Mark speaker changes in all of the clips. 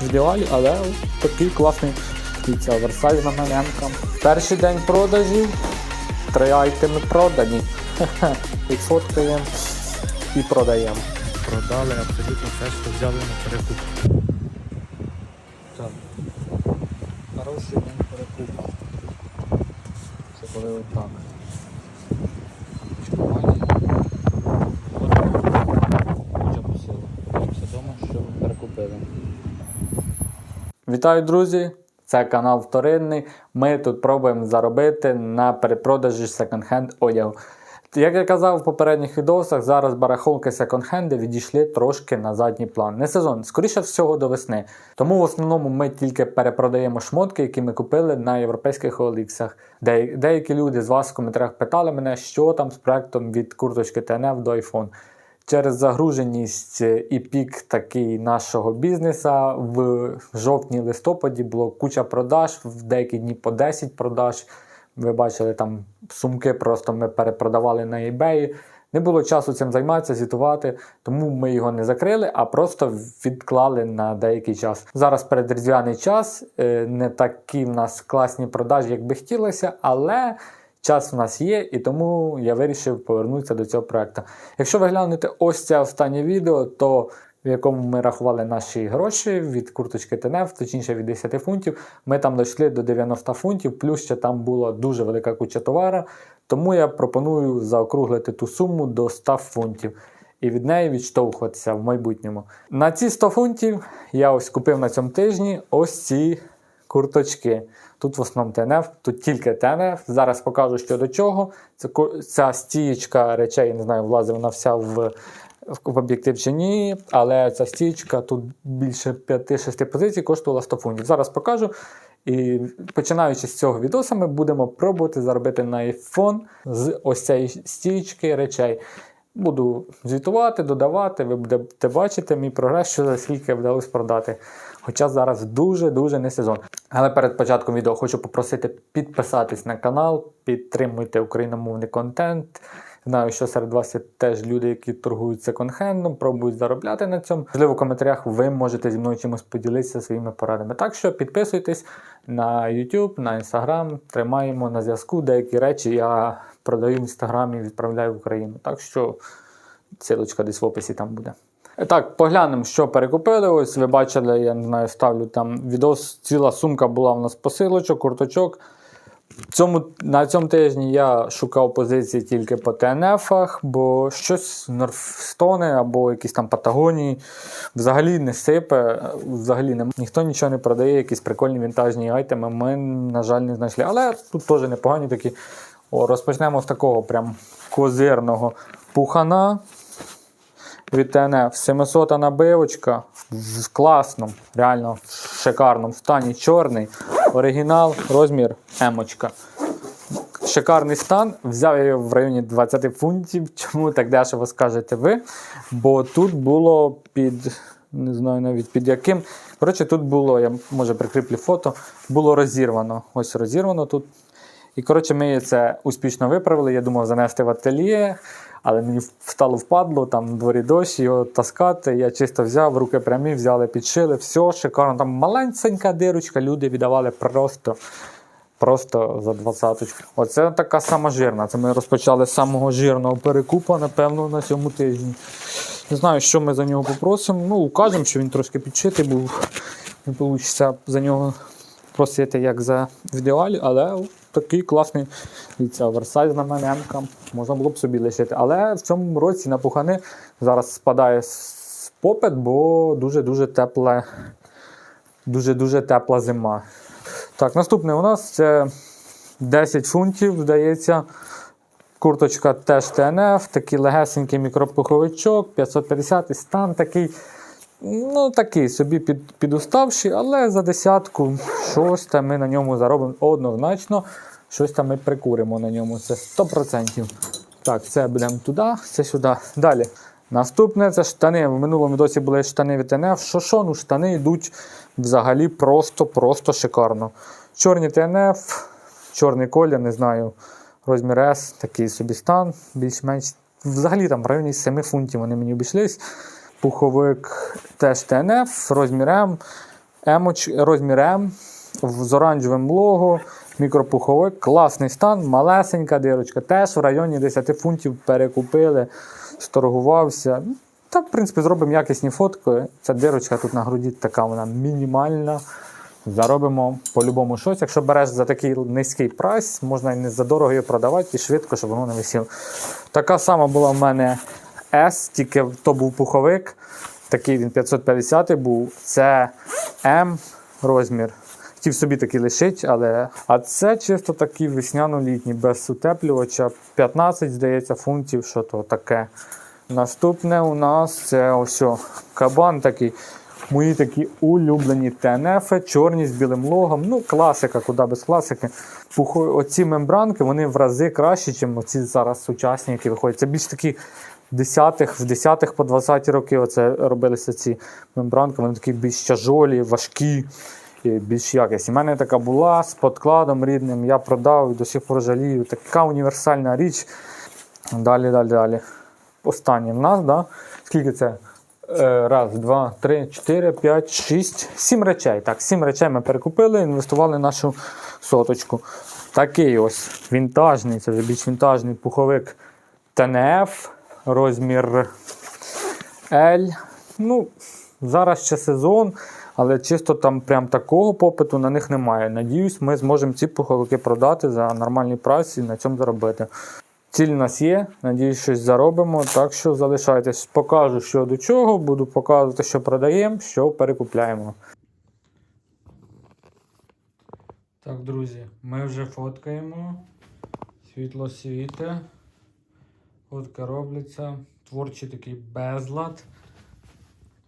Speaker 1: в ідеалі, але такий класний дивіться, оверсайз на менемка. Перший день продажів, три айтеми продані. Відфоткаємо і продаємо. Продали абсолютно все, що взяли на перекуп. Так. Хороший день перекупу. Це коли отак. Чекування. Дуже посилу. Все дома, що перекупили. Вітаю, друзі! Це канал Вторинний. Ми тут пробуємо заробити на перепродажі секонд-хенд одягу. Як я казав в попередніх відосах, зараз барахолки секонд-хенди відійшли трошки на задній план. Не сезон, скоріше всього до весни. Тому в основному ми тільки перепродаємо шмотки, які ми купили на європейських. Де, деякі люди з вас в коментарях питали мене, що там з проектом від курточки ТНФ до iPhone. Через загруженість і пік такий нашого бізнеса в жовтні-листопаді було куча продаж, в деякі дні по 10 продаж. Ви бачили там сумки, просто ми перепродавали на eBay. Не було часу цим займатися, звітувати, тому ми його не закрили, а просто відклали на деякий час. Зараз передріздвяний час, е, не такі в нас класні продажі, як би хотілося, але час в нас є, і тому я вирішив повернутися до цього проекту. Якщо ви глянете ось це останнє відео, то в якому ми рахували наші гроші від курточки ТНФ, точніше від 10 фунтів, ми там дійшли до 90 фунтів, плюс ще там була дуже велика куча товару. Тому я пропоную заокруглити ту суму до 100 фунтів і від неї відштовхуватися в майбутньому. На ці 100 фунтів я ось купив на цьому тижні ось ці курточки. Тут в основному ТНФ, тут тільки ТНФ. Зараз покажу, що до чого. Це ця стієчка речей, я не знаю, влазить вона вся в, в об'єктив чи ні, але ця стієчка тут більше 5-6 позицій коштувала 100 фунтів. Зараз покажу. І починаючи з цього відоса, ми будемо пробувати заробити на iPhone з ось цієї стієчки речей. Буду звітувати, додавати, ви будете бачити мій прогрес, що за скільки вдалося продати. Хоча зараз дуже-дуже не сезон. Але перед початком відео хочу попросити підписатись на канал, підтримуйте україномовний контент. Знаю, що серед вас є теж люди, які торгують секонд-хендом, пробують заробляти на цьому. Можливо, в коментарях ви можете зі мною чимось поділитися своїми порадами. Так що підписуйтесь на YouTube, на Instagram, тримаємо на зв'язку. Деякі речі я продаю в інстаграмі, відправляю в Україну. Так що Силочка десь в описі там буде. Так, поглянемо, що перекупили. Ось ви бачили, я не знаю, ставлю там відос. Ціла сумка була в нас посилочок, курточок. Цьому, на цьому тижні я шукав позиції тільки по ТНФах, бо щось Норфстони або якісь там Патагонії взагалі не сипе, взагалі не, ніхто нічого не продає, якісь прикольні вінтажні айтеми. Ми, на жаль, не знайшли. Але тут теж непогані такі. О, розпочнемо з такого прям козирного пухана від ТНФ. 700 набивочка в класному, реально шикарному стані. Чорний, оригінал, розмір емочка. Шикарний стан. Взяв його в районі 20 фунтів. Чому так дешево скажете ви? Бо тут було під. Не знаю навіть під яким. Коротше, тут було, я може прикріплю фото, було розірвано. Ось розірвано тут. І коротше, ми це успішно виправили. Я думав занести в ательє, але мені встало впадло, там в дворі дощ, його таскати. Я чисто взяв, руки прямі, взяли, підшили, все шикарно. Там маленька дирочка, люди віддавали просто. Просто за двадцяточку. Оце така сама жирна. Це ми розпочали з самого жирного перекупа, напевно, на цьому тижні. Не знаю, що ми за нього попросимо. Ну, укажемо, що він трошки підшитий був. Не вийде за нього просити, як за в ідеалі, але такий класний оверсайз на мене. Можна було б собі лишити. Але в цьому році на пухани зараз спадає попит, бо дуже-дуже тепла, дуже-дуже тепла зима. Так, наступне у нас це 10 фунтів, здається. Курточка теж ТНФ, такий легесенький мікропуховичок, 550 стан такий. Ну, такий собі під, підуставший, але за десятку щось там ми на ньому заробимо однозначно. Щось там ми прикуримо на ньому. Це 100%. Так, це будемо туди, це сюди. Далі. Наступне це штани. В минулому досі були штани від ТНФ. Що що, ну штани йдуть взагалі просто-просто шикарно. Чорні ТНФ, чорний колір, не знаю. Розмір S, такий собі стан, більш-менш. Взагалі там в районі 7 фунтів вони мені обійшлись. Пуховик теж ТНФ, розмір М. Розмір М з оранжевим лого, мікропуховик, класний стан, малесенька дирочка. Теж в районі 10 фунтів перекупили, сторгувався. Та, в принципі, зробимо якісні фотки. Ця дирочка тут на груді така вона мінімальна. Заробимо по-любому щось. Якщо береш за такий низький прайс, можна і не за дорого її продавати і швидко, щоб воно не висіло. Така сама була в мене S, тільки то був пуховик. Такий він 550 був. Це М розмір. Хотів собі такий лишить, але. А це чисто такий весняно-літній, без утеплювача. 15, здається, фунтів, що то таке. Наступне у нас це ось кабан такий. Мої такі улюблені ТНФ, чорні з білим логом. Ну, класика, куди без класики. Оці мембранки вони в рази кращі, ніж оці зараз сучасні, які виходять. Це більш такі 10-х, в 10-х по 20-ті роки оце робилися ці мембранки. Вони такі більш тяжолі, важкі, і більш якісні. У мене така була з подкладом рідним. Я продав і до сих пор жалію. Така універсальна річ. Далі, далі, далі. Останнє в нас, да? скільки це? Е, Раз, два, три, чотири, п'ять, шість, сім речей. Так, сім речей ми перекупили, інвестували в нашу соточку. Такий ось вінтажний, це вже більш вінтажний пуховик ТНФ, розмір L. Ну, зараз ще сезон, але чисто там прям такого попиту на них немає. Надіюсь, ми зможемо ці пуховики продати за нормальний прайс і на цьому заробити. Ціль у нас є, надіюсь, щось заробимо. Так що залишайтесь, покажу, що до чого, буду показувати, що продаємо, що перекупляємо. Так, друзі, ми вже фоткаємо. Світло світе. Фотки робляться. Творчий такий безлад.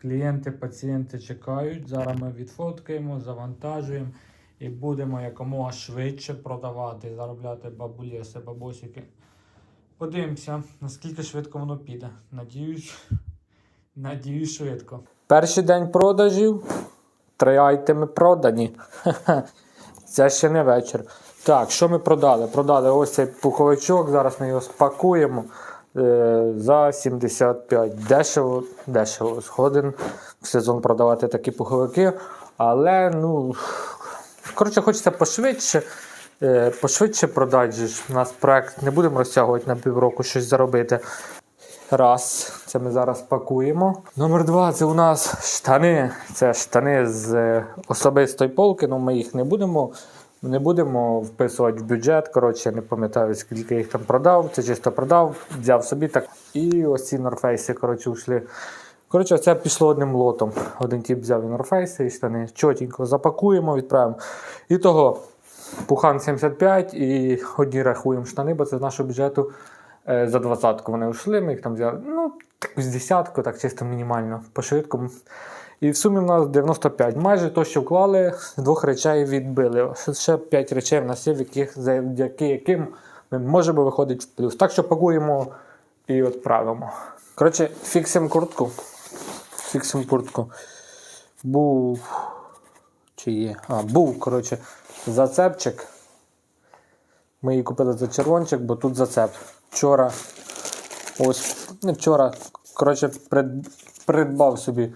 Speaker 1: Клієнти, пацієнти чекають. Зараз ми відфоткаємо, завантажуємо і будемо якомога швидше продавати, заробляти бабулєси, бабосики. Подивимося, наскільки швидко воно піде. Надіюсь, надіюсь швидко. Перший день продажів. Три айтеми продані. Це ще не вечір. Так, що ми продали? Продали ось цей пуховичок. Зараз ми його спакуємо за 75. Дешево, дешево. Згоден в сезон продавати такі пуховики. Але, ну, коротше, хочеться пошвидше. Е, пошвидше продати. У нас проект не будемо розтягувати на півроку щось заробити. Раз, це ми зараз пакуємо. Номер два це у нас штани. Це штани з е, особистої полки, але ми їх не будемо. Не будемо вписувати в бюджет. Коротше, я не пам'ятаю, скільки я їх там продав. Це чисто продав, взяв собі так. І ось ці норфейси, коротше, ушли. Коротше, це пішло одним лотом. Один тип взяв і норфейси і штани. Чотенько запакуємо, відправимо. І того, пухан 75 і одні рахуємо штани, бо це з нашого бюджету. Е, За двадцятку вони йшли, ми їх там взяли. Ну, з десятку, так чисто мінімально, по швидкому. І в сумі в нас 95. Майже то, що вклали, двох речей відбили. Ще- Ще 5 речей в нас є, в яких, завдяки яким ми можемо виходити в плюс. Так що пакуємо і відправимо. Коротше, фіксимо куртку. Фіксимо куртку. Був. Чи є? А, був, коротше, зацепчик. Ми її купили за червончик, бо тут зацеп. Вчора, ось, не вчора, коротше, придбав собі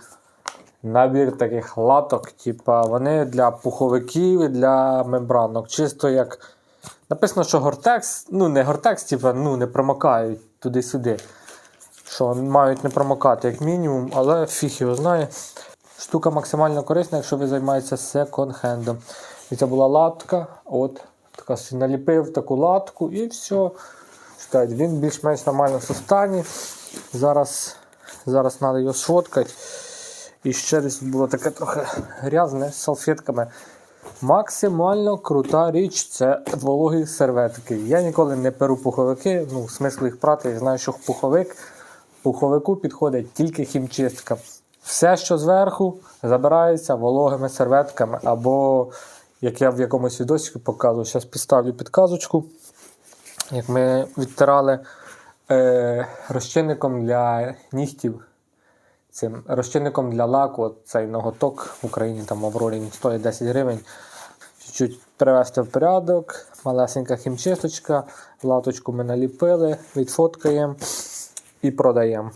Speaker 1: набір таких латок. Типа, вони для пуховиків і для мембранок. Чисто як. Написано, що гортекс, ну не гортекс, типа, ну не промокають туди-сюди. Що мають не промокати, як мінімум, але фіг його знає. Штука максимально корисна, якщо ви займаєтеся секонд-хендом. І це була латка. От, така наліпив таку латку і все. Читайте, він більш-менш нормально в стані. Зараз, зараз треба його сфоткати. І ще десь було таке трохи грязне з салфетками. Максимально крута річ це вологі серветки. Я ніколи не перу пуховики, ну, в смислі їх прати. Я знаю, що пуховик, пуховику підходить тільки хімчистка. Все, що зверху, забирається вологими серветками. Або, як я в якомусь відосі показую, зараз підставлю підказочку. Як ми відтирали е, розчинником для нігтів цим розчинником для лаку, цей ноготок в Україні там він стоїть 10 гривень. Чуть-чуть привести в порядок, малесенька хімчисточка, латочку ми наліпили, відфоткаємо і продаємо.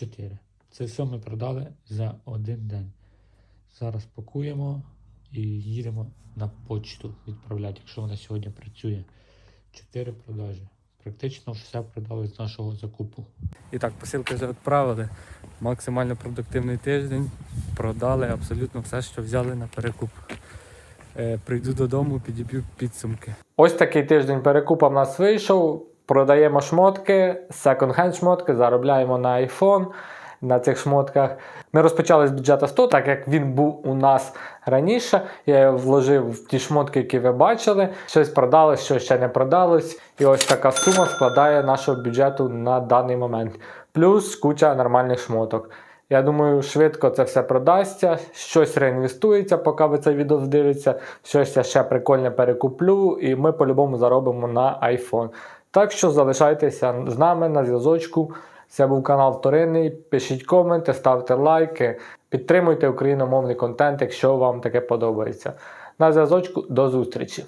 Speaker 2: 4. Це все ми продали за один день. Зараз пакуємо і їдемо на почту відправляти, якщо вона сьогодні працює. 4 продажі. Практично все продали з нашого закупу.
Speaker 3: І так, посилки вже відправили. Максимально продуктивний тиждень. Продали абсолютно все, що взяли на перекуп. Е, прийду додому, підіб'ю підсумки.
Speaker 1: Ось такий тиждень перекупа в нас вийшов. Продаємо шмотки, секонд-хенд шмотки, заробляємо на iPhone на цих шмотках. Ми розпочали з бюджету 100, так як він був у нас раніше. Я вложив в ті шмотки, які ви бачили. Щось продалось, що ще не продалось. І ось така сума складає нашого бюджету на даний момент. Плюс куча нормальних шмоток. Я думаю, швидко це все продасться, щось реінвестується, поки ви це відео дивитеся, щось я ще прикольне перекуплю, і ми по-любому заробимо на iPhone. Так що залишайтеся з нами на зв'язочку. Це був канал Вторинний. Пишіть коменти, ставте лайки, підтримуйте україномовний контент, якщо вам таке подобається. На зв'язочку до зустрічі!